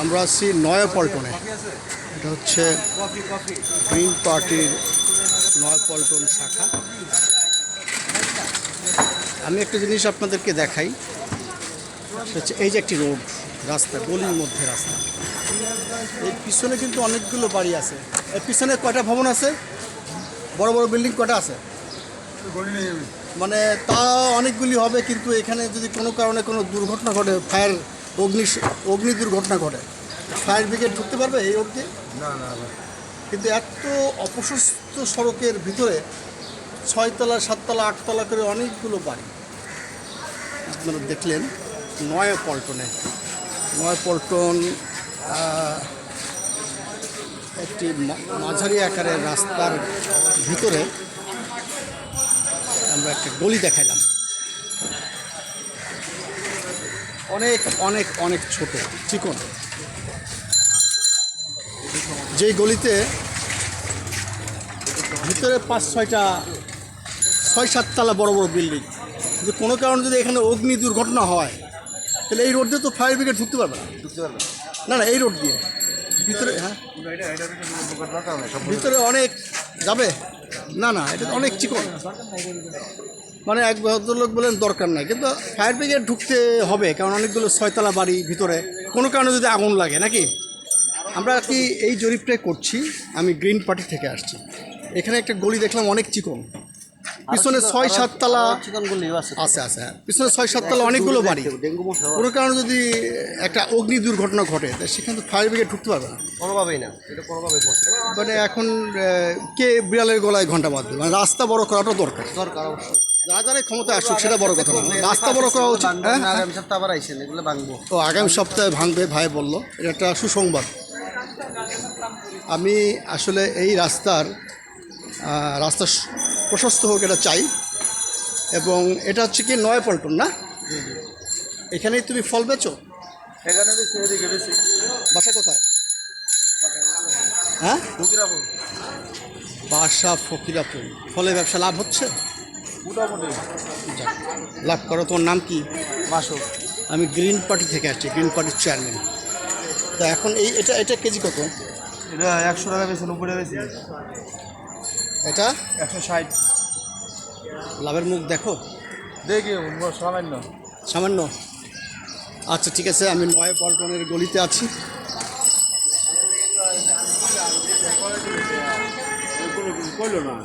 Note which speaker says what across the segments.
Speaker 1: আমরা আছি নয়াপল্টনে এটা হচ্ছে গ্রিন পার্টির নয়াপল্টন শাখা। আমি একটা জিনিস আপনাদেরকে দেখাই। হচ্ছে এই যে একটি রোড রাস্তা গলির মধ্যে রাস্তা। এই পিছনে কিন্তু অনেকগুলো বাড়ি আছে। এর পিছনে কয়টা ভবন আছে? বড় বড় বিল্ডিং কয়টা আছে? মানে তা অনেকগুলি হবে কিন্তু এখানে যদি কোনো কারণে কোনো দুর্ঘটনা ঘটে ফায়ার অগ্নি অগ্নি দুর্ঘটনা ঘটে। ফায়ার ব্রিগেড ঢুকতে পারবে এই অবধি?
Speaker 2: না না
Speaker 1: কিন্তু এত অপ্রশস্ত সড়কের ভিতরে ছয়তলা সাততলা আটতলা করে অনেকগুলো বাড়ি। আপনারা দেখলেন নয় পল্টনে। নয় পল্টন একটি মাঝারি আকারের রাস্তার ভিতরে আমরা একটা গলি দেখাইলাম। অনেক অনেক অনেক ছোট। চিকন। যেই গলিতে ভিতরে পাঁচ ছয়টা ছয় সাততলা বড় বড় বিল্ডিং। কিন্তু কোনো কারণে যদি এখানে অগ্নি দুর্ঘটনা হয় তাহলে এই রোড দিয়ে তো ফায়ার ব্রিগেড ঢুকতে পারবে না।
Speaker 2: ঢুকতে পারবে
Speaker 1: না। না এই রোড দিয়ে। ভিতরে হ্যাঁ? ভিতরে অনেক যাবে? না না এটা তো অনেক চিকন। মানে এক ভদ্রলোক বলেন দরকার নাই। কিন্তু ফায়ার ব্রিগেড ঢুকতে হবে কারণ অনেকগুলো ছয়তলা বাড়ি ভিতরে। কোনো কারণে যদি আগুন লাগে নাকি? আমরা কি এই জরিপটাই করছি আমি গ্রিন পার্টি থেকে আসছি। এখানে একটা গলি দেখলাম অনেক চিকন। পিছনে ছয় সাততলা
Speaker 2: আছে।
Speaker 1: আছে হ্যাঁ। পিছনে ছয় সাততলা অনেকগুলো বাড়ি। কোনো কারণে যদি একটা অগ্নি দুর্ঘটনা ঘটে তা সেখানে তো ফায়ার ব্রিগেড ঢুকতে পারবে না।
Speaker 2: কোনোভাবেই না এটা কোনোভাবেই
Speaker 1: মানে এখন কে বিড়ালের গলায় ঘণ্টা বাঁধবে? মানে রাস্তা বড় করাটা দরকার।
Speaker 2: দরকার অবশ্যই।
Speaker 1: যারা ক্ষমতা আসুক সেটা বড় কথা না। রাস্তা বড় করা উচিত হ্যাঁ।
Speaker 2: আগামী সপ্তাহে আবার আইসেন এগুলো ভাঙবো।
Speaker 1: তো আগামী সপ্তাহে ভাঙবে ভাই বলল। এটা একটা সুসংবাদ। আমি আসলে এই রাস্তার রাস্তা প্রশস্ত হোক এটা চাই। এবং এটা হচ্ছে কি নয় পল্টন না? এখানেই তুমি ফল বেচো?
Speaker 2: এখানে
Speaker 1: বাসা কোথায়? হ্যাঁ? বাসা ফকিরাপুর। ফলে ব্যবসা লাভ হচ্ছে?
Speaker 2: মোটামুটি
Speaker 1: লাভ করো তোমার নাম কি?
Speaker 2: মাসো
Speaker 1: আমি গ্রিন পার্টি থেকে আসছি গ্রিন পার্টির চেয়ারম্যান তো এখন এই এটা এটা কেজি কত?
Speaker 2: এটা একশো টাকা বেশি নব্বই টাকা বেশি
Speaker 1: এটা?
Speaker 2: একশো ষাট।
Speaker 1: লাভের মুখ দেখো।
Speaker 2: দেখি সামান্য।
Speaker 1: সামান্য। আচ্ছা ঠিক আছে আমি নয় পল্টনের গলিতে আছি।
Speaker 2: না।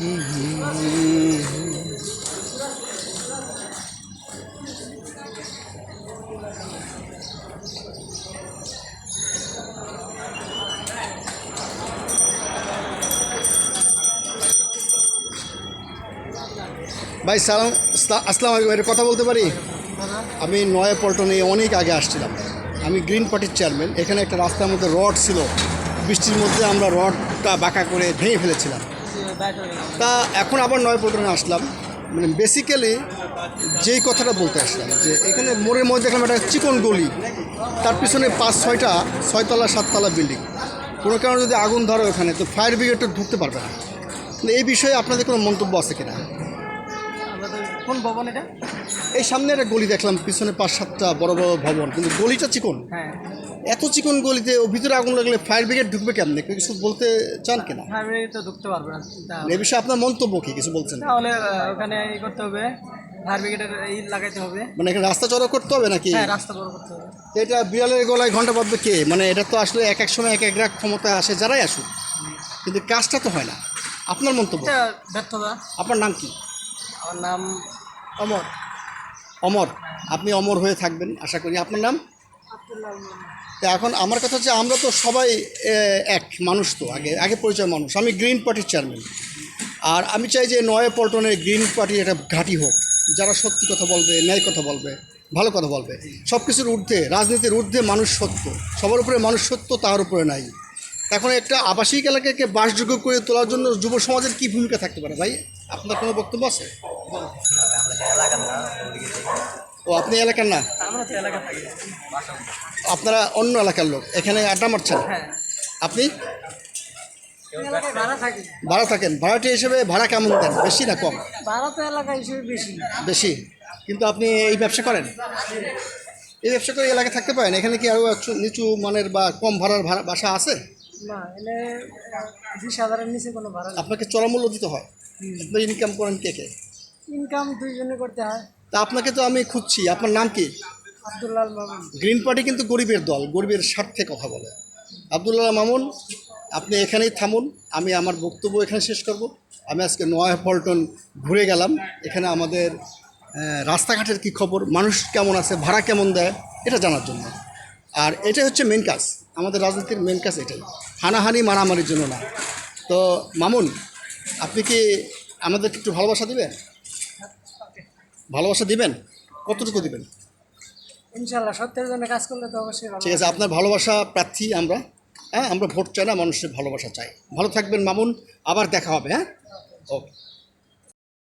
Speaker 1: ভাই, সালাম আসসালামু আলাইকুম একটা কথা বলতে পারি? আমি নয় পল্টনে অনেক আগে আসছিলাম। আমি গ্রিন পার্টির চেয়ারম্যান। এখানে একটা রাস্তার মধ্যে রড ছিল। বৃষ্টির মধ্যে আমরা রডটা বাঁকা করে ভেঙে ফেলেছিলাম। তা এখন আবার নয় পল্টনে আসলাম। মানে বেসিক্যালি যেই কথাটা বলতে আসলাম যে এখানে মোড়ের মধ্যে দেখলাম একটা চিকন গলি তার পিছনে পাঁচ ছয়টা ছয়তলা সাততলা বিল্ডিং কোনো কারণে যদি আগুন ধরো ওখানে তো ফায়ার ব্রিগেড ঢুকতে পারবে না। এই বিষয়ে আপনাদের কোনো মন্তব্য আছে কিনা?
Speaker 3: কোন ভবন এটা?
Speaker 1: এই সামনে একটা গলি দেখলাম পিছনে পাঁচ সাতটা বড় বড় ভবন কিন্তু গলিটা চিকন।
Speaker 3: হ্যাঁ।
Speaker 1: এত চিকন গলিতে ও ভিতরে আগুন লাগলে ফায়ার ব্রিগেড ঢুকবে কেমনে? কিছু বলতে চান কিনা?
Speaker 3: হাইওয়ে তো ঢুকতে পারবে না
Speaker 1: এ বিষয়ে আপনার মন্তব্য কি? কিছু বলছেন?
Speaker 3: তাহলে ওখানে ই করতে হবে ফায়ার ব্রিগেডের ই লাগাইতে হবে।
Speaker 1: মানে এখানে রাস্তা চড়া করতে হবে নাকি?
Speaker 3: হ্যাঁ রাস্তা বড় করতে হবে।
Speaker 1: এটা বিড়ালের গলায় ঘণ্টা বাঁধবে কে? মানে এটা তো আসলে এক এক সময় এক এক রাখ ক্ষমতা আসে যারাই আসুক। কিন্তু কাজটা তো হয় না। আপনার মন্তব্য?
Speaker 3: ব্যর্থতা।
Speaker 1: আপনার নাম কি?
Speaker 3: আমার নাম অমর।
Speaker 1: অমর। আপনি অমর হয়ে থাকবেন আশা করি। আপনার নাম? এখন আমার কথা হচ্ছে আমরা তো সবাই এক মানুষ তো আগে আগে পরিচয় মানুষ। আমি গ্রিন পার্টির চেয়ারম্যান আর আমি চাই যে নয় পল্টনের গ্রিন পার্টি একটা ঘাঁটি হোক। যারা সত্যি কথা বলবে, ন্যায় কথা বলবে, ভালো কথা বলবে সব কিছুর ঊর্ধ্বে, রাজনীতির ঊর্ধ্বে মানুষ সত্য। সবার উপরে মানুষ সত্য তার উপরে নাই। এখন একটা আবাসিক এলাকাকে বাসযোগ্য করে তোলার জন্য যুব সমাজের কী ভূমিকা থাকতে পারে ভাই? আপনার কোনো বক্তব্য আছে? ও আপনি এলাকার না?
Speaker 3: আমরা তো এলাকা থাকি।
Speaker 1: আপনারা অন্য এলাকার লোক এখানে আড্ডা মারছেন?
Speaker 3: হ্যাঁ।
Speaker 1: আপনি?
Speaker 3: ভাড়া
Speaker 1: থাকেন। ভাড়াটি হিসেবে ভাড়া কেমন দেন? বেশি না কম?
Speaker 3: ভাড়া তো এলাকা হিসেবে বেশি।
Speaker 1: বেশি। কিন্তু আপনি এই ব্যবসা করেন? এই ব্যবসা করে এই এলাকায় থাকতে পারেন? এখানে কি আরও একটু নিচু মানের বা কম ভাড়ার ভাড়া বাসা আছে? আপনাকে চড়ামূল্য দিতে হয়। আপনার ইনকাম করেন কে কে?
Speaker 3: ইনকাম দুইজনে করতে হয়।
Speaker 1: তা আপনাকে তো আমি খুঁজছি আপনার নাম কি?
Speaker 3: আব্দুল্লাল মামুন।
Speaker 1: গ্রিন পার্টি কিন্তু গরিবের দল গরিবের স্বার্থে কথা বলে। আবদুল্লাহ মামুন আপনি এখানেই থামুন আমি আমার বক্তব্য এখানে শেষ করব। আমি আজকে নয়া পল্টন ঘুরে গেলাম এখানে আমাদের রাস্তাঘাটের কি খবর মানুষ কেমন আছে ভাড়া কেমন দেয় এটা জানার জন্য। আর এটাই হচ্ছে মেন কাজ আমাদের রাজনীতির মেন কাজ এটাই। হানাহানি মারামারির জন্য না। তো মামুন আপনি কি আমাদেরকে একটু ভালোবাসা দিবেন? ভালোবাসা দিবেন? কতটুকু দিবেন?
Speaker 3: ইনশাল্লাহ সত্যের জন্য কাজ করলে তো অবশ্যই
Speaker 1: ঠিক আছে আপনার ভালোবাসা প্রার্থী আমরা। হ্যাঁ আমরা ভোট চাই না মানুষের ভালোবাসা চাই। ভালো থাকবেন মামুন আবার দেখা হবে হ্যাঁ? ওকে